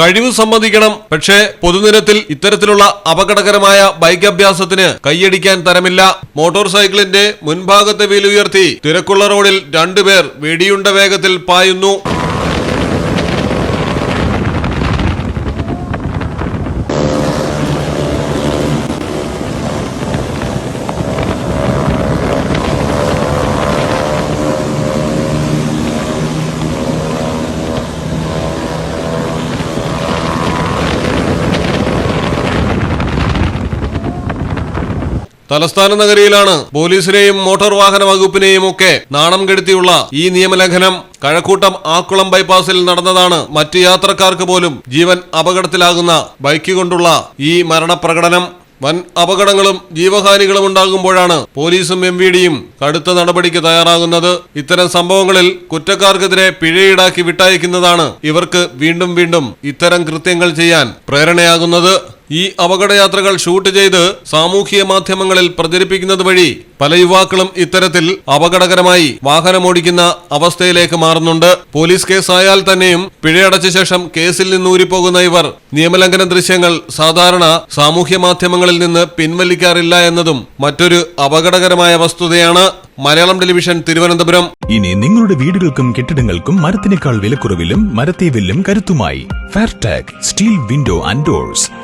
കഴിവ് സമ്മതിക്കണം. പക്ഷേ പൊതുനിരത്തിൽ ഇത്തരത്തിലുള്ള അപകടകരമായ ബൈക്ക് അഭ്യാസത്തിന് കൈയടിക്കാൻ തരമില്ല. മോട്ടോർ സൈക്കിളിന്റെ മുൻഭാഗത്തെ വീലുയർത്തി തിരക്കുള്ള റോഡിൽ രണ്ടുപേർ വെടിയുണ്ട വേഗത്തിൽ പായുന്നു. തലസ്ഥാന നഗരിയിലാണ് പോലീസിനെയും മോട്ടോർ വാഹന വകുപ്പിനെയും ഒക്കെ നാണം കെടുത്തിയുള്ള ഈ നിയമലംഘനം. കഴക്കൂട്ടം ആക്കുളം ബൈപ്പാസിൽ നടന്നതാണ് മറ്റ് യാത്രക്കാർക്ക് പോലും ജീവൻ അപകടത്തിലാകുന്ന ബൈക്ക് കൊണ്ടുള്ള ഈ മരണപ്രകടനം. വൻ അപകടങ്ങളും ജീവഹാനികളും ഉണ്ടാകുമ്പോഴാണ് പോലീസും എം വി ഡിയും കടുത്ത നടപടിക്ക് തയ്യാറാകുന്നത്. ഇത്തരം സംഭവങ്ങളിൽ കുറ്റക്കാർക്കെതിരെ പിഴ ഈടാക്കി വിട്ടയക്കുന്നതാണ് ഇവർക്ക് വീണ്ടും വീണ്ടും ഇത്തരം കൃത്യങ്ങൾ ചെയ്യാൻ പ്രേരണയാകുന്നത്. ഈ അപകടയാത്രകൾ ഷൂട്ട് ചെയ്ത് സാമൂഹിക മാധ്യമങ്ങളിൽ പ്രചരിപ്പിക്കുന്നത് വഴി പല യുവാക്കളും ഇത്തരത്തിൽ അപകടകരമായി വാഹനമോടിക്കുന്ന അവസ്ഥയിലേക്ക് മാറുന്നുണ്ട്. പോലീസ് കേസായാൽ തന്നെയും പിഴയടച്ച ശേഷം കേസിൽ നിന്ന് ഊരിപ്പോകുന്ന ഇവർ നിയമലംഘന ദൃശ്യങ്ങൾ സാധാരണ സാമൂഹ്യ മാധ്യമങ്ങളിൽ നിന്ന് പിൻവലിക്കാറില്ല എന്നതും മറ്റൊരു അപകടകരമായ വസ്തുതയാണ്. മലയാളം ടെലിവിഷൻ തിരുവനന്തപുരം. ഇനി നിങ്ങളുടെ വീടുകൾക്കും കെട്ടിടങ്ങൾക്കും മരത്തിനേക്കാൾ വിലക്കുറവിലും മരത്തെ വില്ലും കരുത്തുമായി. Fairtech steel window and doors